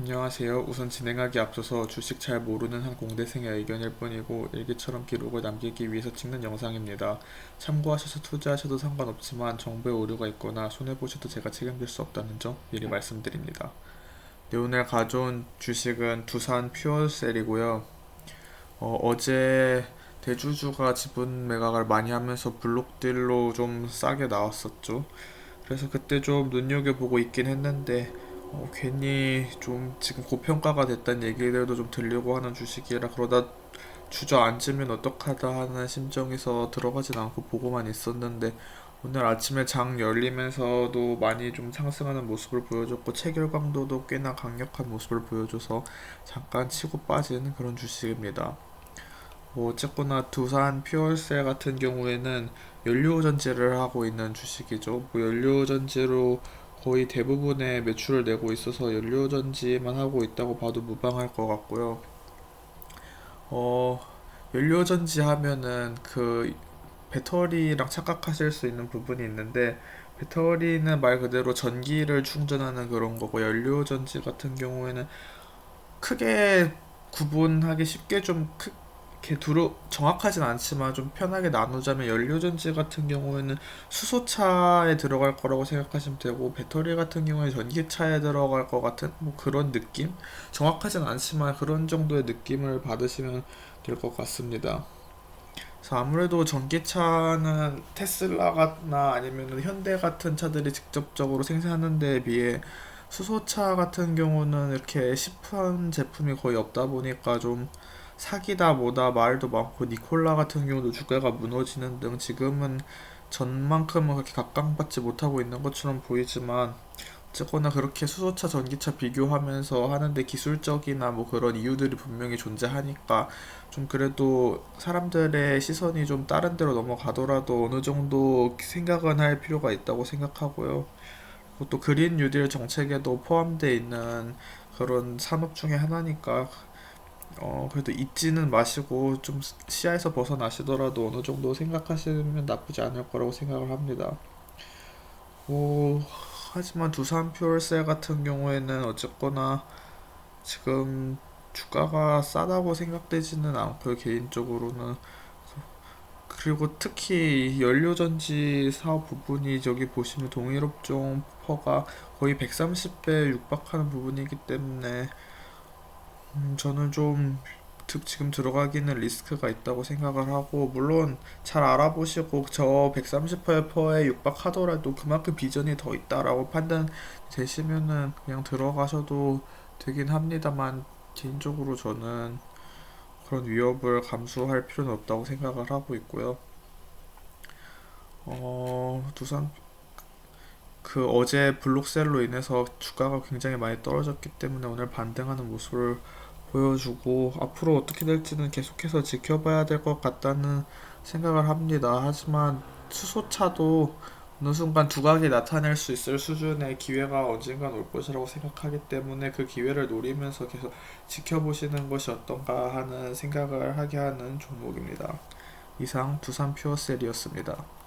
안녕하세요. 우선 진행하기 앞서서 주식 잘 모르는 한 공대생의 의견일 뿐이고 일기처럼 기록을 남기기 위해서 찍는 영상입니다. 참고하셔서 투자하셔도 상관없지만 정보에 오류가 있거나 손해보셔도 제가 책임질 수 없다는 점 미리 말씀드립니다. 네, 오늘 가져온 주식은 두산 퓨어셀이고요. 어, 어제 대주주가 지분 매각을 많이 하면서 블록딜로 좀 싸게 나왔었죠. 그래서 그때 좀 눈여겨보고 있긴 했는데 어, 괜히 좀 지금 고평가가 됐다는 얘기들도 좀 들리고 하는 주식이라 그러다 주저앉으면 어떡하다 하는 심정에서 들어가진 않고 보고만 있었는데 오늘 아침에 장 열리면서도 많이 좀 상승하는 모습을 보여줬고 체결 강도도 꽤나 강력한 모습을 보여줘서 잠깐 치고 빠진 그런 주식입니다. 뭐 어쨌거나 두산 퓨얼셀 같은 경우에는 연료 전지를 하고 있는 주식이죠. 뭐 연료 전지로 거의 대부분의 매출을 내고 있어서 연료 전지만 하고 있다고 봐도 무방할 것 같고요. 어, 연료 전지 하면은 그 배터리랑 착각하실 수 있는 부분이 있는데 배터리는 말 그대로 전기를 충전하는 그런 거고 연료 전지 같은 경우에는 크게 구분하기 쉽게 좀 크, 이렇게 두루 정확하진 않지만 좀 편하게 나누자면 연료전지 같은 경우에는 수소차에 들어갈 거라고 생각하시면 되고 배터리 같은 경우에 전기차에 들어갈 것 같은 뭐 그런 느낌? 정확하진 않지만 그런 정도의 느낌을 받으시면 될 것 같습니다. 아무래도 전기차는 테슬라나 아니면 현대 같은 차들이 직접적으로 생산하는 데에 비해 수소차 같은 경우는 이렇게 시판 제품이 거의 없다 보니까 좀 사기다 뭐다 말도 많고 니콜라 같은 경우도 주가가 무너지는 등 지금은 전만큼은 그렇게 각광받지 못하고 있는 것처럼 보이지만 어쨌거나 그렇게 수소차, 전기차 비교하면서 하는데 기술적이나 뭐 그런 이유들이 분명히 존재하니까 좀 그래도 사람들의 시선이 좀 다른 데로 넘어가더라도 어느 정도 생각은 할 필요가 있다고 생각하고요. 또 그린 뉴딜 정책에도 포함되어 있는 그런 산업 중에 하나니까 어, 그래도 잊지는 마시고 좀 시야에서 벗어나시더라도 어느 정도 생각하시면 나쁘지 않을 거라고 생각을 합니다. 오, 하지만 두산 퓨얼셀 같은 경우에는 어쨌거나 지금 주가가 싸다고 생각되지는 않고요, 개인적으로는. 그리고 특히 연료전지 사업 부분이 저기 보시면 동일업종 퍼가 거의 130배 육박하는 부분이기 때문에 음, 저는 좀 득- 지금 들어가기는 리스크가 있다고 생각을 하고 물론 잘 알아보시고 저 130%에 육박하더라도 그만큼 비전이 더 있다라고 판단 되시면은 그냥 들어가셔도 되긴 합니다만 개인적으로 저는 그런 위협을 감수할 필요는 없다고 생각을 하고 있고요. 어, 두산 그 어제 블록셀로 인해서 주가가 굉장히 많이 떨어졌기 때문에 오늘 반등하는 모습을 보여주고 앞으로 어떻게 될지는 계속해서 지켜봐야 될 것 같다는 생각을 합니다. 하지만 수소차도 어느 순간 두각이 나타낼 수 있을 수준의 기회가 언젠간 올 것이라고 생각하기 때문에 그 기회를 노리면서 계속 지켜보시는 것이 어떤가 하는 생각을 하게 하는 종목입니다. 이상 두산 퓨어셀이었습니다.